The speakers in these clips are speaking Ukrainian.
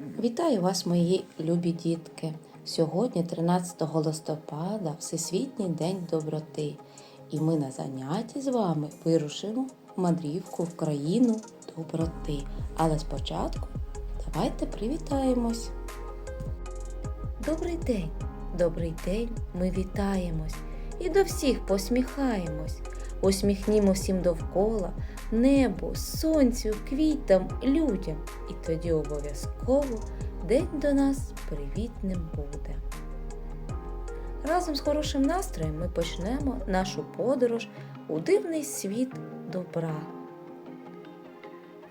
Вітаю вас, мої любі дітки! Сьогодні, 13 листопада, Всесвітній день доброти. І ми на занятті з вами вирушимо в мандрівку в країну доброти. Але спочатку давайте привітаємось. Добрий день! Добрий день! Ми вітаємось і до всіх посміхаємось. Усміхнімо всім довкола, небу, сонцю, квітам, людям. І тоді обов'язково день до нас привітним буде. Разом з хорошим настроєм ми почнемо нашу подорож у дивний світ добра.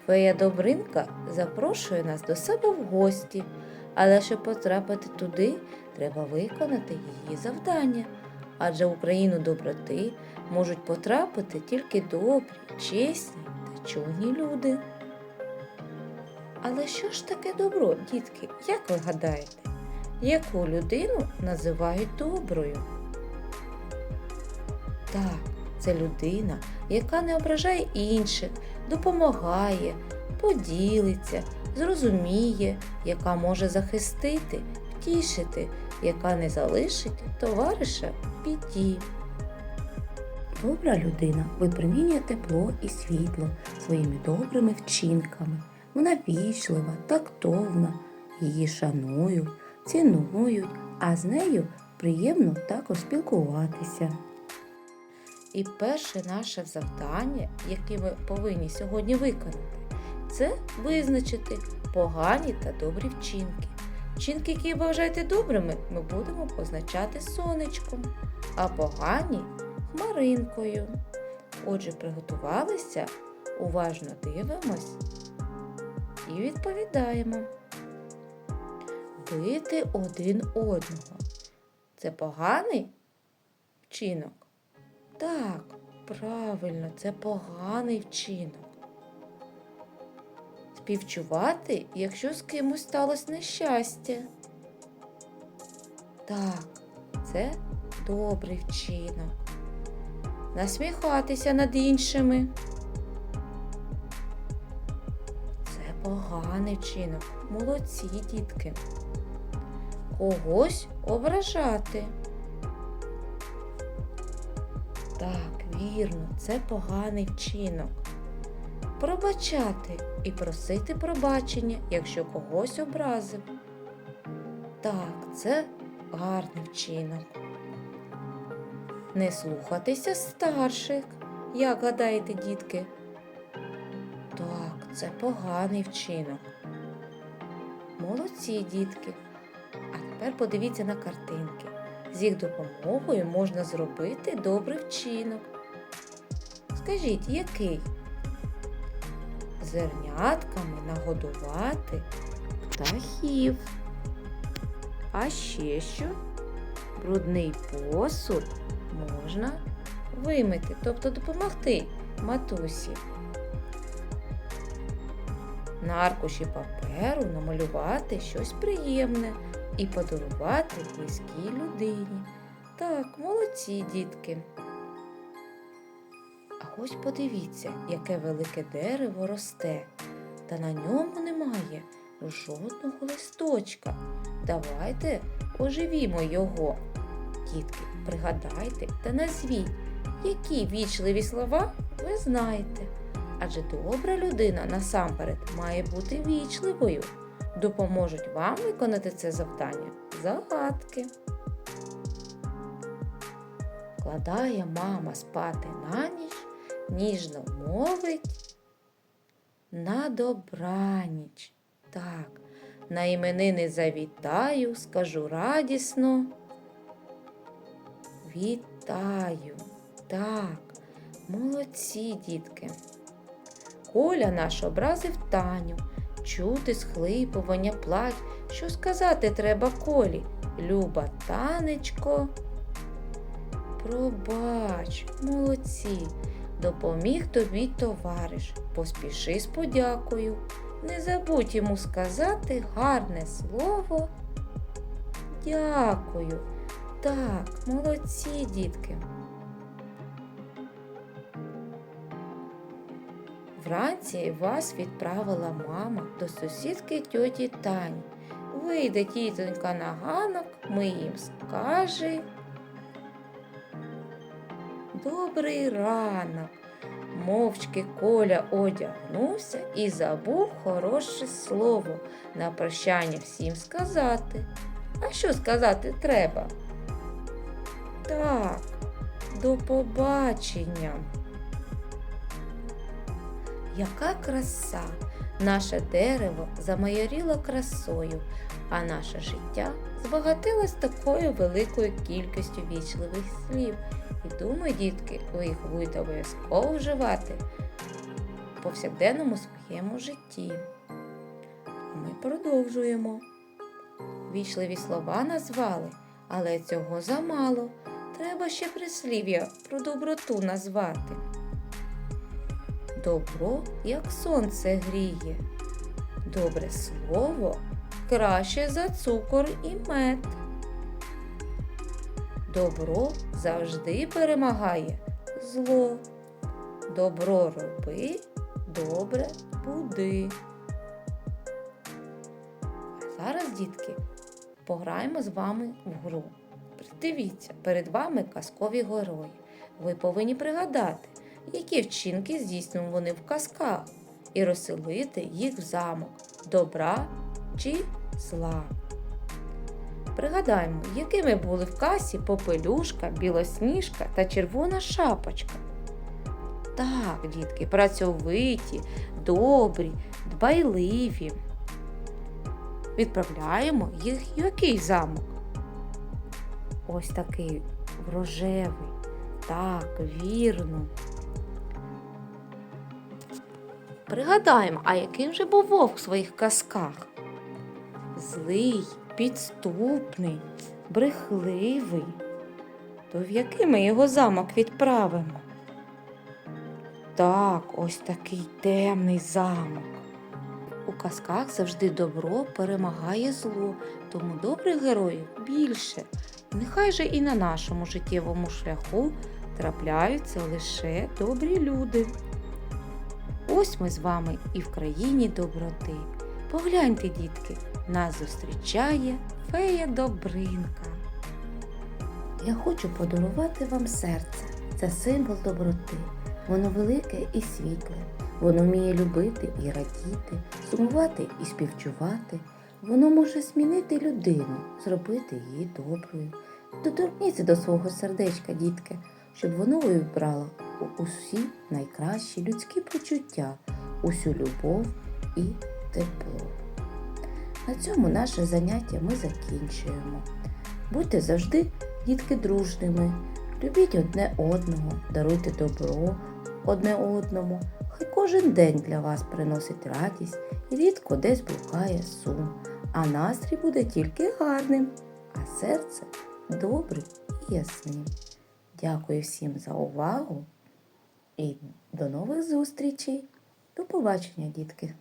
Фея Добринка запрошує нас до себе в гості, але щоб потрапити туди, треба виконати її завдання. Адже в Україну доброти можуть потрапити тільки добрі, чесні та чуйні люди. Але що ж таке добро, дітки, як ви гадаєте? Яку людину називають доброю? Так, це людина, яка не ображає інших, допомагає, поділиться, зрозуміє, яка може захистити, втішити, яка не залишить товариша в біді. Добра людина випромінює тепло і світло своїми добрими вчинками. Вона вічлива, тактовна, її шанують, цінують, а з нею приємно також спілкуватися. І перше наше завдання, яке ми повинні сьогодні виконати, це визначити погані та добрі вчинки. Вчинки, які вважаєте добрими, ми будемо позначати сонечком, а погані хмаринкою. Отже, приготувалися, уважно дивимось і відповідаємо. Бити один одного. Це поганий вчинок? Так, правильно, це поганий вчинок. Співчувати, якщо з кимось сталося нещастя. Так, це добрий вчинок. Насміхатися над іншими. Це поганий вчинок. Молодці, дітки. Когось ображати. Так, вірно, це поганий вчинок. Пробачати і просити пробачення, якщо когось образив. Так, це гарний вчинок. Не слухатися старших. Як гадаєте, дітки? Так, це поганий вчинок. Молодці, дітки. А тепер подивіться на картинки. З їх допомогою можна зробити добрий вчинок. Скажіть, який? Зернятками нагодувати птахів. А ще що? Брудний посуд можна вимити, тобто допомогти матусі. На аркуші паперу намалювати щось приємне і подарувати близькій людині. Так, молодці дітки. Ось подивіться, яке велике дерево росте, та на ньому немає жодного листочка. Давайте оживімо його. Дітки, пригадайте та назвіть, які вічливі слова ви знаєте. Адже добра людина насамперед має бути вічливою. Допоможуть вам виконати це завдання загадки. Вкладає мама спати на ніч, ніжно мовить на добраніч. Так, на іменини завітаю, скажу радісно. Вітаю. Так, молодці, дітки. Коля наш образив Таню. Чути схлипування плать, що сказати треба колі. Люба танечко. Пробач, молодці, допоміг тобі товариш. Поспіши з подякою. Не забудь йому сказати гарне слово. Дякую. Так, молодці, дітки. Вранці вас відправила мама до сусідки тьоті Тані. Вийде тітонька на ганок, ми їм скаже. Добрий ранок. Мовчки Коля одягнувся і забув хороше слово на прощання всім сказати. А що сказати треба? Так, до побачення. Яка краса! Наше дерево замайоріло красою, а наше життя збагатилось такою великою кількістю вічливих слів. І думаю, дітки, ви їх будете обов'язково вживати в повсякденному своєму житті. Ми продовжуємо. Вічливі слова назвали, але цього замало. Треба ще прислів'я про доброту назвати. Добро, як сонце гріє. Добре слово краще за цукор і мед. Добро завжди перемагає зло. Добро роби, добре буди. А зараз, дітки, пограємо з вами в гру. Дивіться, перед вами казкові герої. Ви повинні пригадати, які вчинки здійснювали вони в казках, і розселити їх в замок добра чи зла. Пригадаємо, якими були в касі попелюшка, білосніжка та червона шапочка. Так, дітки, працьовиті, добрі, дбайливі. Відправляємо їх в який замок? Ось такий рожевий. Так, вірно. Пригадаємо, а яким же був вовк в своїх казках? Злий, підступний, брехливий. То в який ми його замок відправимо? Так, ось такий темний замок. У казках завжди добро перемагає зло, тому добрих героїв більше. Нехай же і на нашому життєвому шляху трапляються лише добрі люди. Ось ми з вами і в країні доброти. Погляньте, дітки, нас зустрічає фея Добринка. Я хочу подарувати вам серце. Це символ доброти. Воно велике і світле. Воно вміє любити і радіти, сумувати і співчувати. Воно може змінити людину, зробити її доброю. Доторкніться до свого сердечка, дітки, щоб воно вибрало у- усі найкращі людські почуття, усю любов і тепло. На цьому наше заняття ми закінчуємо. Будьте завжди, дітки, дружними, любіть одне одного, даруйте добро одне одному. Хай кожен день для вас приносить радість і рідко десь блукає сум, а настрій буде тільки гарним, а серце добрим і ясним. Дякую всім за увагу і до нових зустрічей. До побачення, дітки!